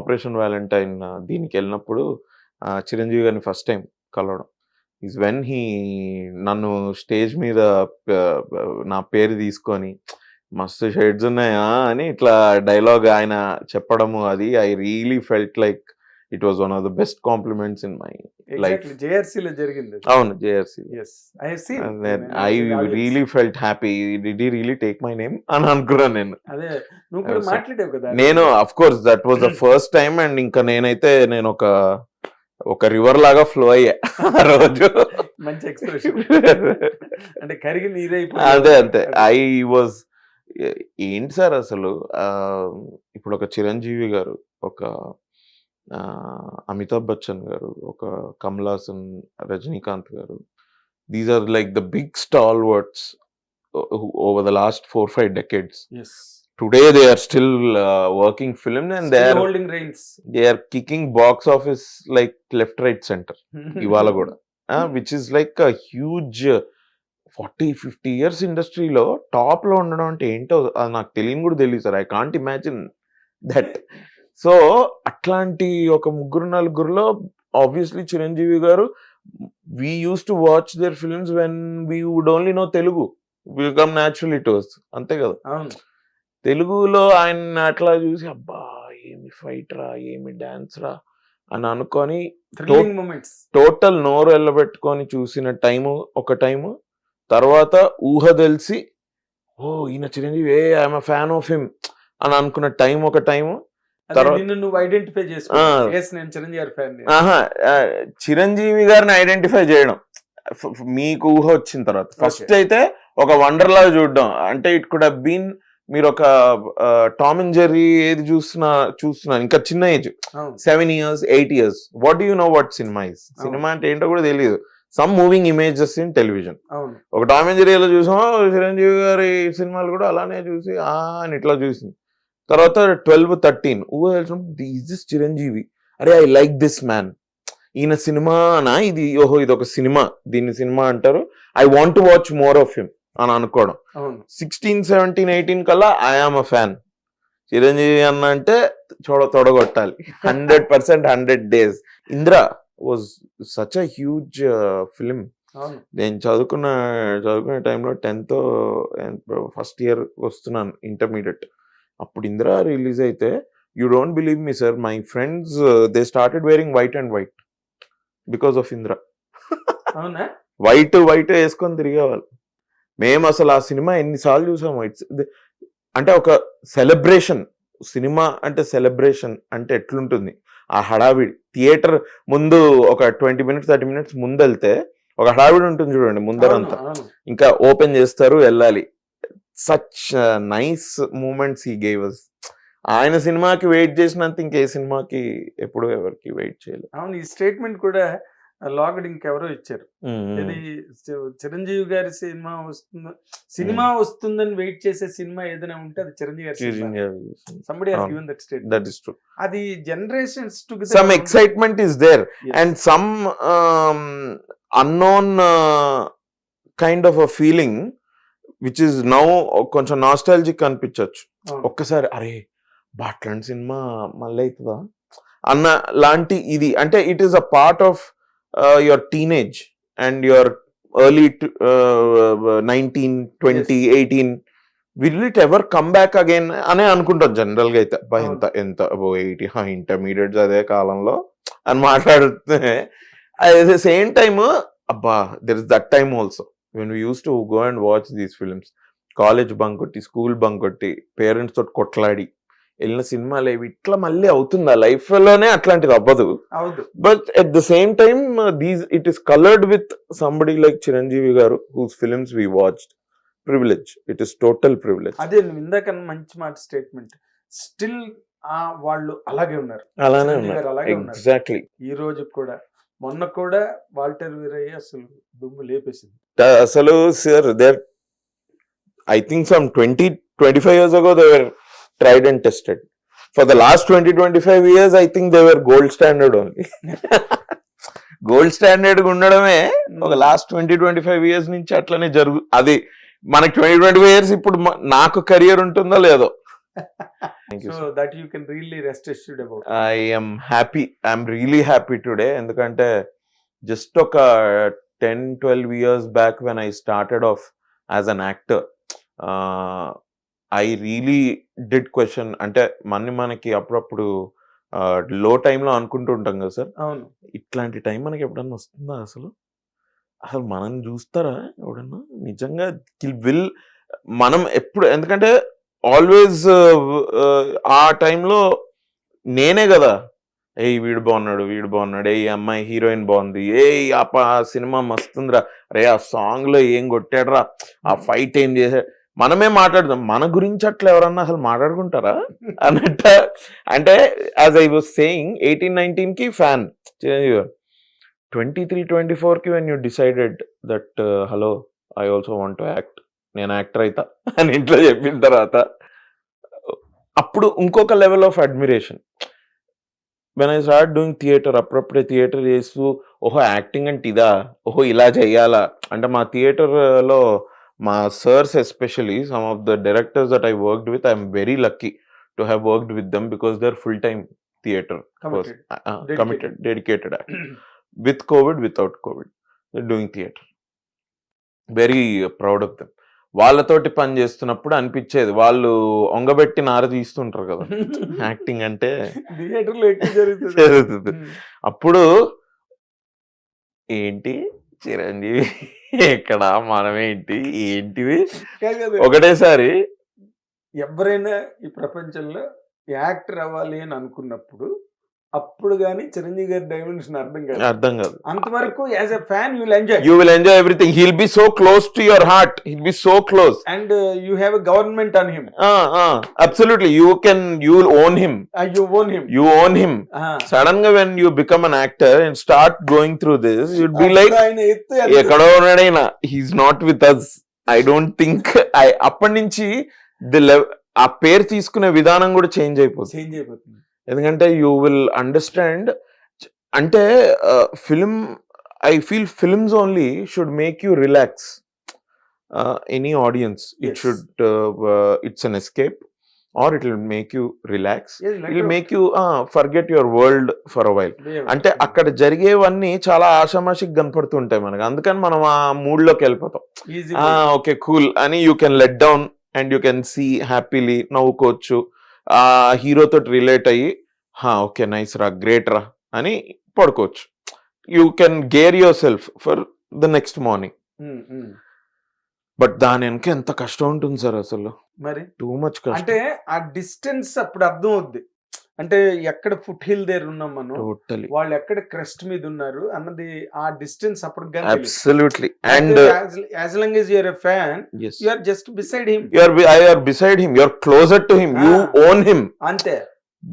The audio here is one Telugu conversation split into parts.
ఆపరేషన్ వ్యాలంటైన్ దీనికి వెళ్ళినప్పుడు చిరంజీవి గారిని ఫస్ట్ టైం కలవడం. ఈజ్ వెన్ హీ నన్ను స్టేజ్ మీద నా పేరు తీసుకొని మస్తు షేడ్స్ ఉన్నాయా? అని ఇట్లా డైలాగ్ ఆయన చెప్పడము అది I really felt like it was one of the best compliments in my exactly జేఆర్సీలో జరిగింది అవును JRC I really felt happy did really take my name అని అనుకున్నాను నేను. అదే నువ్వు కూడా. మాట్లాడావు కదా. నేను of course that was the first time and ఇంకా నేనైతే నేను ఒక ఒక రివర్ లాగా ఫ్లో అయ్యా ఆ రోజు. మంచి ఎక్స్ప్రెషన్ అంటే కరిగి నీరే అదే అంతే. ఐ వాజ్ ఏంటి సార్ అసలు? ఇప్పుడు ఒక చిరంజీవి గారు ఒక అమితాబ్ బచ్చన్ గారు ఒక Kamal Haasan Rajinikanth garu. These are like the big stalwarts over the last four five decades today they are still working film and they are holding reins they are kicking box office like left right center ఇవాళ కూడా. Which is like a huge forty fifty years ఇండస్ట్రీలో టాప్లో ఉండడం అంటే ఏంటో అది నాకు తెలియని కూడా తెలియదు sir. I can't imagine that so అట్లాంటి ఒక ముగ్గురు నలుగురులో obviously Chiranjeevi garu we use to watch their films when we would only know Telugu. Become natural it was అంతే కదా? తెలుగులో ఆయన అట్లా చూసి అబ్బా ఏమి ఫైట్ రా ఏమి డాన్స్ రా అని అనుకొని టోటల్ నోరు వెళ్ళబెట్టుకొని చూసిన టైము ఒక టైము తర్వాత ఊహ తెలిసి ఓ ఈయన చిరంజీవి ఏ ఐఎమ్ ఫ్యాన్ ఆఫ్ హిమ్ అని అనుకున్న టైం ఒక టైము నువ్వు ఐడెంటిఫై చిరంజీవి గారిని ఐడెంటిఫై చేయడం. మీకు ఊహ వచ్చిన తర్వాత. ఫస్ట్ అయితే ఒక వండర్ లాగా చూడడం. అంటే ఇట్ కుడ్ బీన్ మీరు ఒక టామ్ అండ్ జెర్రీ ఏది చూస్తున్నా చూస్తున్నారు ఇంకా చిన్న age seven years eight years what do you know what cinema is cinema అంటే ఏంటో కూడా తెలియదు. Some moving images in television ఒక టామ్ అండ్ జెర్రీలో చూసాం చిరంజీవి గారి సినిమాలు కూడా అలానే చూసి ఆ అని ఇట్లా చూసింది. తర్వాత twelve thirteen. Is this Chiranjeevi. అరే ఐ లైక్ దిస్ మ్యాన్ ఈయన సినిమానా ఇది? ఓహో ఇది ఒక సినిమా. దీన్ని సినిమా అంటారు. I want to watch more of him అని అనుకోవడం. సిక్స్టీన్ సెవెంటీన్ ఎయిటీన్ కల్లా I am a fan Chiranjeevi అన్న అంటే చూడ తొడగొట్టాలి. Hundred percent hundred days Indra was such a huge film నేను చదువుకున్న చదువుకునే టైంలో టెన్త్ ఫస్ట్ ఇయర్ వస్తున్నాను ఇంటర్మీడియట్ అప్పుడు ఇందిరా రిలీజ్ అయితే you don't believe me sir my friends they started wearing white and white because of Indira. అవునా? వైట్ వైట్ వేసుకొని తిరిగేవాళ్ళు. మేము అసలు ఆ సినిమా ఎన్నిసార్లు చూసాము ఇట్స్ అంటే ఒక సెలబ్రేషన్ సినిమా అంటే సెలబ్రేషన్ అంటే ఎట్లుంటుంది? ఆ హడావిడి థియేటర్ ముందు ఒక ట్వంటీ మినిట్స్ థర్టీ మినిట్స్ ముందు వెళ్తే ఒక హడావిడి ఉంటుంది చూడండి ముందరంతా. ఇంకా ఓపెన్ చేస్తారు వెళ్ళాలి. Such nice moments he gave us ఆయన సినిమాకి వెయిట్ చేసినంత ఇంకే సినిమాకి ఎప్పుడు ఎవరికి వెయిట్ చేయలేదు. అవును ఈ స్టేట్మెంట్ కూడా లాగడ్ ఇంకెవరో ఇచ్చారు. ఇది చిరంజీవి గారి సినిమా వస్తుంది సినిమా వస్తుందని వెయిట్ చేసే సినిమా ఏదైనా ఉంటే అది చిరంజీవి గారి సంబడి హాస్ అవును. Given that state that is true అది generations excitement is there. And some um, unknown uh, kind of a which is now కొంచెం నాస్టాలజిక్ అనిపించవచ్చు ఒక్కసారి అరే బాట్లాంటి సినిమా మళ్ళీ అవుతుందా అన్న లాంటి ఇది. అంటే it is a part of your teenage and your early nineteen twenty eighteen will it ever come back again అనే అనుకుంటాం జనరల్గా అయితే. అబ్బా ఎంత ఎంత ఎయిటీ ఇంటర్మీడియట్ అదే కాలంలో అని మాట్లాడితే అట్ ద సేమ్ టైమ్ అబ్బా there is that time also when we use to go and watch these films college bunk కొట్టి స్కూల్ బంక్ కొట్టి పేరెంట్స్ తోటి కొట్లాడి వెళ్ళిన సినిమాలు ఏవి ఇట్లా మళ్ళీ అవుతుందా లైఫ్లోనే అట్లాంటిది అవ్వదు. But at the same time these it is coloured with somebody like Chiranjeevi garu whose films we watched privilege it is total privilege అదే ఇందాక మంచి మాట స్టేట్మెంట్ స్టిల్ ఆ వాళ్ళు అలాగే ఉన్నారు. అలానే ఉన్నారు. ఎగ్జాక్ట్లీ ఈ రోజు కూడా మొన్న కూడా వాల్టర్ వీరయ్య అసలు దుమ్ము లేపేసింది. అసలు sir there I think some twenty twenty five years ago they were tried and tested for the last twenty twenty five years I think they were gold standard only gold standard ఉండడమే ఒక last twenty twenty five years నుంచి అట్లనే జరుగు అది మనకి ట్వంటీ ట్వంటీ ఫైవ్ ఇయర్స్ ఇప్పుడు నాకు కెరియర్ ఉంటుందో లేదో. Thank you so that you can really rest assured about I am happy I'm really happy today ఎందుకంటే జస్ట్ ఒక ten twelve years back when I started off as an actor I really did question అంటే మన మనకి అప్పుడప్పుడు లో టైంలో అనుకుంటూ ఉంటాం కదా సార్. అవును. ఇట్లాంటి టైం మనకి ఎప్పుడన్నా వస్తుందా అసలు? అసలు మనం చూస్తారా ఎవడన్నా నిజంగా విల్ మనం ఎప్పుడు ఎందుకంటే ఆల్వేస్ ఆ టైంలో నేనే కదా ఏ వీడు బాగున్నాడు వీడు బాగున్నాడు. ఏ అమ్మాయి హీరోయిన్ బాగుంది. ఏ ఆ సినిమా మస్తుందిరా. రే ఆ సాంగ్లో ఏం కొట్టాడురా? ఆ ఫైట్ ఏం చేశాడు మనమే మాట్లాడదాం మన గురించి అట్లా ఎవరన్నా అసలు మాట్లాడుకుంటారా? అన్నట్ట. అంటే as I was saying eighteen నైన్టీన్కి fan. Chiranjeevi garu twenty three twenty ఫోర్కి when you decided that hello I also want to act నేను యాక్టర్ అవుతా అని ఇంట్లో చెప్పిన తర్వాత అప్పుడు ఇంకొక level of admiration when I start doing theatre అప్పుడప్పుడే థియేటర్ చేస్తూ ఓహో యాక్టింగ్ అంటే ఇదా? ఓహో ఇలా చెయ్యాలా అంటే మా థియేటర్లో మా sirs especially some of the directors that I worked with I'm very lucky to have worked with them because they are full time theatre Committed. Committed dedicated with Covid without Covid doing theatre very proud of them వాళ్ళతోటి పని చేస్తున్నప్పుడు అనిపించేది. వాళ్ళు ఒంగబెట్టి నార తీస్తుంటారు కదా. యాక్టింగ్ అంటే థియేటర్లో ఎక్కువ జరుగుతుంది. అప్పుడు ఏంటి చిరంజీవి? ఎక్కడ? మనమేంటి? ఏంటివి. ఒకటేసారి ఎవరైనా ఈ ప్రపంచంలో యాక్టర్ అవ్వాలి అని అనుకున్నప్పుడు అప్పుడు కానీ చిరంజీవి గారి డైమెన్షన్ అర్థం కాదు. అర్థం కాదు. అంతవరకు as a fan you will enjoy you will enjoy everything he'll be so close to your heart he'll be so close and you have a government on him absolutely you can you own him you own him you own him సడన్గా when you become an actor and start going through this you'd be like ఎక్కడో ఉన్నాడైనా. He's not with us I don't think I అప్పటి నుంచి ది ఆ పేరు తీసుకునే విధానం కూడా చేంజ్ అయిపోతుంది. చేంజ్ అయిపోతుంది. ఎందుకంటే యూ విల్ అండర్స్టాండ్ అంటే film I feel films only should make you relax. Any audience it. Should it's an escape or it will make you relax. It a- make you forget your world for a while. అంటే అక్కడ జరిగేవన్నీ చాలా ఆషామాషికి కనపడుతుంటాయి మనకి. అందుకని మనం ఆ మూడ్లోకి వెళ్ళిపోతాం. ఓకే కూల్ అని you can let down and you can see happily నవ్వుకోవచ్చు. ఆ హీరో తోటి రిలేట్ అయ్యి హా ఓకే నైస్ రా గ్రేట్ రా అని పడుకోవచ్చు. You can gear yourself for the next morning. But దాని వెనక ఎంత కష్టం ఉంటుంది సార్ అసలు. మరి? టూ మచ్ కష్టం. అంటే ఆ డిస్టెన్స్ అప్పుడు అర్థం అవుద్ది. అంటే ఎక్కడ ఫుట్ హిల్ దగ్గర ఉన్నాం మనం టోటలీ వాళ్ళు ఎక్కడ క్రెస్ట్ మీద ఉన్నారు అన్నది ఆ డిస్టెన్స్ అప్పుడు. Absolutely and as long as you're a fan yes you are just beside him. You are I are beside him you are closer to him you Ah. Own him అంతే.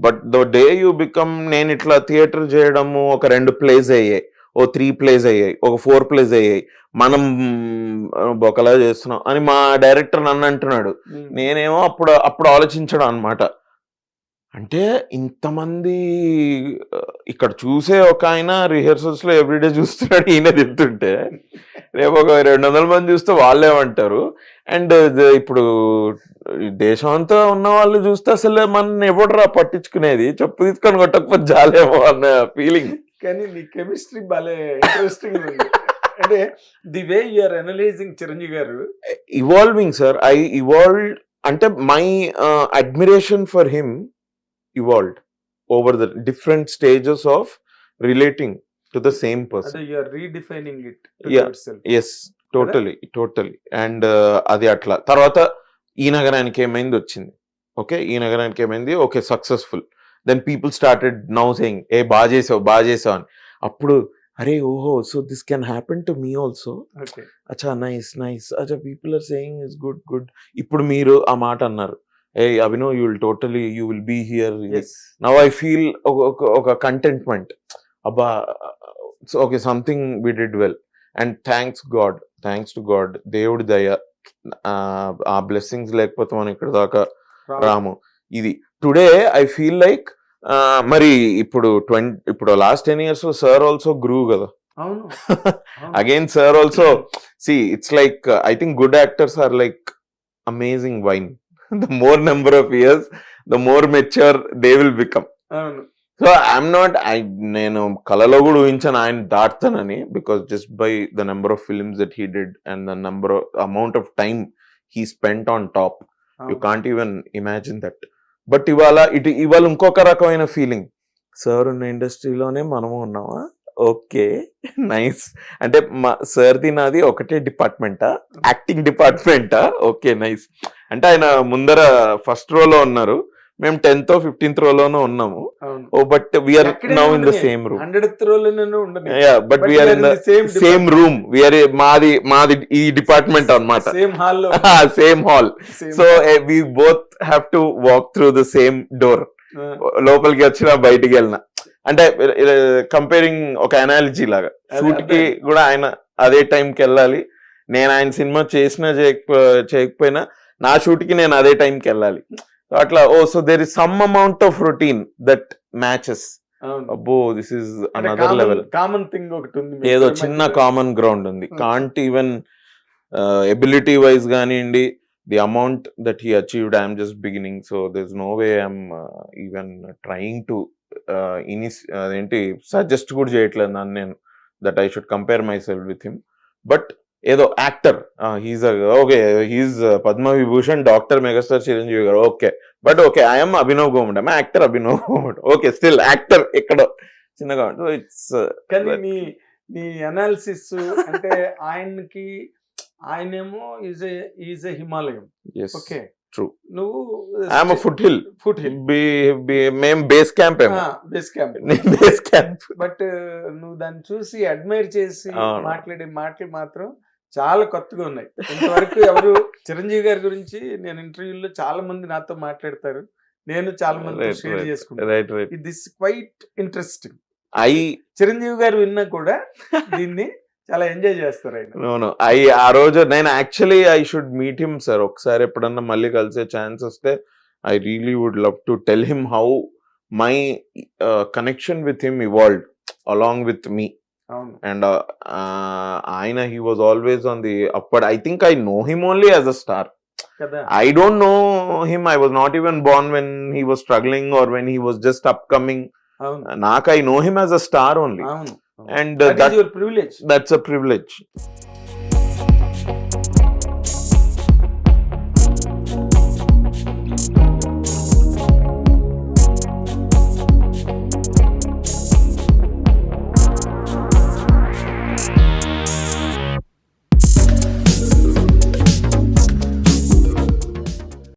But the day you become నేను ఇట్లా థియేటర్ చేయడము ఒక రెండు ప్లేస్ అయ్యాయి. ఓ త్రీ ప్లేస్ అయ్యాయి. ఒక ఫోర్ ప్లేస్ అయ్యాయి. మనం బొకలా చేస్తున్నాం అని మా డైరెక్టర్ నన్ను అంటున్నాడు. ఉమ్. నేనేమో అప్పుడు అప్పుడు ఆలోచించడం అనమాట అంటే ఇంతమంది ఇక్కడ చూసే ఒక ఆయన రిహర్సల్స్లో ఎవ్రీడే చూస్తున్నాడు ఈయన తింటుంటే రేపు ఒక రెండు వందల మంది చూస్తే వాళ్ళేమంటారు అండ్ ఇప్పుడు దేశం అంతా ఉన్న వాళ్ళు చూస్తే అసలు మన ఎవడరా పట్టించుకునేది? చెప్పు తీసుకొని కొట్టకపోతే జాలేమో అన్న ఫీలింగ్ కానీ నీ కెమిస్ట్రీ భలే ఇంట్రెస్టింగ్ ఉంది. అంటే the way you're analysing Chiranjeevi garu. Evolving sir I evolve అంటే my admiration for him evolved over the different stages of relating to the same person అదే you're redefining it Yeah. Yes totally totally and uh, అది అట్లా. తర్వాత ఈ నగరానికి ఏమైంది వచ్చింది. ఓకే? ఈ నగరానికి ఏమైంది? Okay successful then people started now saying ఏ బాగా చేసావు బాగా చేసావు అని. అప్పుడు అరే ఓహో so this can happen to me also అచ్చా నైస్ నైస్ అచ్చా people are saying is good good ఇప్పుడు మీరు ఆ మాట అన్నారు. ఏ Abhinav you will totally you will be here now I feel ఒక కంటెంట్మెంట్ అబ్బా okay something we did well and thanks God thanks to God దేవుడి దయ ఆ, బ్లెస్సింగ్స్ లేకపోతే మనం ఇక్కడ దాకా రాము. ఇది టుడే ఐ ఫీల్ లైక్ మరి ఇప్పుడు ట్వంటీ ఇప్పుడు లాస్ట్ టెన్ ఇయర్స్లో సార్ ఆల్సో గ్రూ కదా. Again sir also see it's like I think good actors are like amazing wine the more number of years the more mature they will become so I'm not I నేను కళలో కూడా ఊహించాను ఆయన దాటుతానని because just by the number of films that he did and the number amount of time he spent on top you. Can't even imagine that but ఇవాళ ఇటు ఇవాళ ఇంకొక రకమైన ఫీలింగ్ సార్ ఉన్న ఇండస్ట్రీలోనే మనము ఉన్నామా? Okay nice. అంటే మా సార్ది నాది ఒకటే డిపార్ట్మెంటా? యాక్టింగ్ డిపార్ట్మెంటా? Okay nice. అంటే ఆయన ముందర ఫస్ట్ రోలో ఉన్నారు. మేము టెన్త్ ఫిఫ్టీన్త్ రోలోనూ ఉన్నాము. ఓ but we're now in the. Same room hundred but we're in the same room we're మాది మాది ఈ డిపార్ట్మెంట్ అన్నమాట. సేమ్ హాల్లో same hall so we both have to walk through the same door లోపలికి వచ్చినా బయటికి వెళ్ళిన. అంటే కంపేరింగ్ ఒక అనాలజీ లాగా. షూట్కి. కూడా ఆయన అదే టైంకి వెళ్ళాలి. నేను ఆయన సినిమా చేసినా చేయకపో చేయకపోయినా నా షూట్కి నేను అదే టైంకి వెళ్ళాలి. అట్లా ఓ so there is some amount of routine that matches అబ్బో this is another level common thing ఒకటి ఉంది ఏదో చిన్న. కామన్ గ్రౌండ్ ఉంది. కాంట్ ఈవెన్ ఎబిలిటీ వైజ్ కానివ్వండి the amount that he achieved I'm just beginning so this no way I'm even trying to ఇనిస్ uh, అదేంటి సజెస్ట్ కూడా చేయట్లేదు నన్ను నేను that I should compare myself with him but ఏదో actor he's okay he's Padma Vibhushan doctor megastar Chiranjeevi garu okay but okay I'm Abhinav Gomatam I'm actor Abhinav Gomatam okay still actor ఎక్కడో చిన్నగా ఇట్స్ కానీ నీ నీ అనాలిసిస్ అంటే ఆయనకి ఆయనేమో ఈజ్ ఈజ్ ఎ హిమాలయం ఓకే True. నువ్వు I'm foothill foothill మేము base camp base camp base camp but నువ్వు దాన్ని చూసి అడ్మైర్ చేసి. మాట్లాడే మాటలు మాత్రం చాలా కొత్తగా ఉన్నాయి. ఇంతవరకు ఎవరు చిరంజీవి గారి గురించి నేను ఇంటర్వ్యూలో చాలా మంది నాతో మాట్లాడతారు. నేను చాలా మంది షేర్ చేసుకుంటాను. This quite interesting I Chiranjeevi garu విన్నా కూడా దీన్ని చాలా ఎంజాయ్ చేస్తారు ఆయన. నో ఐ ఆ రోజు నేను actually I should meet him sir ఒకసారి ఎప్పుడన్నా మళ్ళీ కలిసే ఛాన్స్ వస్తే I really would love to tell him how my connection with him evolved along with me అవును. అండ్ ఆయన he was always on the upped I think I know him only as a star don't know him. I was not even born when he was struggling or when he was just upcoming. అవును. Nak, I know him as a star only. అవును. and that, that is your privilege. that's a privilege.